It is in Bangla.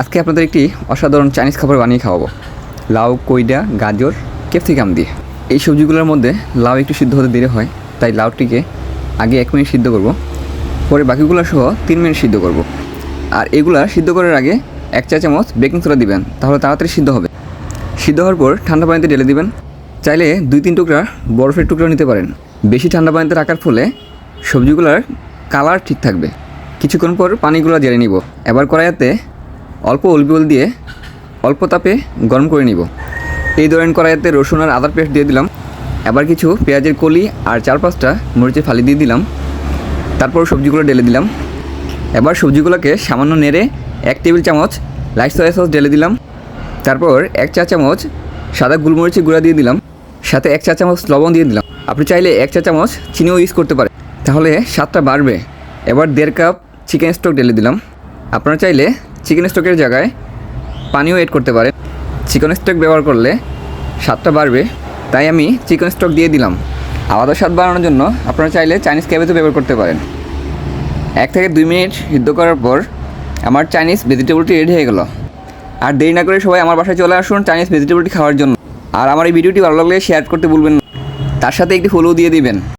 আজকে আপনাদের একটি অসাধারণ চাইনিজ খাবার বানিয়ে খাওয়াবো। লাউ কইডা গাজর, ক্যাপসিকাম দিয়ে। এই সবজিগুলোর মধ্যে লাউ একটু সিদ্ধ হতে দেরি হয়, তাই লাউটিকে আগে এক মিনিট সিদ্ধ করব, পরে বাকিগুলো সহ তিন মিনিট সিদ্ধ করব। আর এগুলা সিদ্ধ করার আগে এক চা চামচ বেকিং সোডা দিবেন, তাহলে তাড়াতাড়ি সিদ্ধ হবে। সিদ্ধ হওয়ার পর ঠান্ডা পানিতে ঢেলে দিবেন। চাইলে দুই তিন টুকরা বরফের টুকরা নিতে পারেন। বেশি ঠান্ডা পানিতে রাখার ফলে সবজিগুলোর কালার ঠিক থাকবে। কিছুক্ষণ পর পানিগুলো জেলে নিব। এবার কড়াইয়াতে অল্প অলিভিওল দিয়ে অল্প তাপে গরম করে নিব। এই ধরেন কড়াইয়াতে রসুন আর আদার পেস্ট দিয়ে দিলাম। এবার কিছু পেঁয়াজের কলি আর চার পাঁচটা মরিচের ফালি দিয়ে দিলাম। তারপর সবজিগুলো ঢেলে দিলাম। এবার সবজিগুলোকে সামান্য নেড়ে এক টেবিল চামচ লাইট সয়া সস ঢেলে দিলাম। তারপর এক চা চামচ সাদা গোলমরিচের গুঁড়া দিয়ে দিলাম। সাথে এক চা চামচ লবণ দিয়ে দিলাম। আপনি চাইলে এক চা চামচ চিনিও ইউজ করতে পারেন। তাহলে স্বাদটা বাড়বে। এবার দেড় কাপ চিকেন স্টক ঢেলে দিলাম। আপনারা চাইলে চিকেন স্টকের জায়গায় পানিও এড করতে পারেন চিকেন স্টক ব্যবহার করলে স্বাদটা বাড়বে, তাই আমি চিকেন স্টক দিয়ে দিলাম। আলাদা স্বাদ বাড়ানোর জন্য আপনারা চাইলে চাইনিজ ক্যাবেজও ব্যবহার করতে পারেন। এক থেকে দুই মিনিট সিদ্ধ করার পর আমার চাইনিজ ভেজিটেবলটি রেডি হয়ে গেল। আর দেরি না করে সবাই আমার বাসায় চলে আসুন চাইনিজ ভেজিটেবলটি খাওয়ার জন্য। আর আমার এই ভিডিওটি ভালো লাগলে শেয়ার করতে ভুলবেন না। তার সাথে একটি ফলো দিয়ে দিবেন।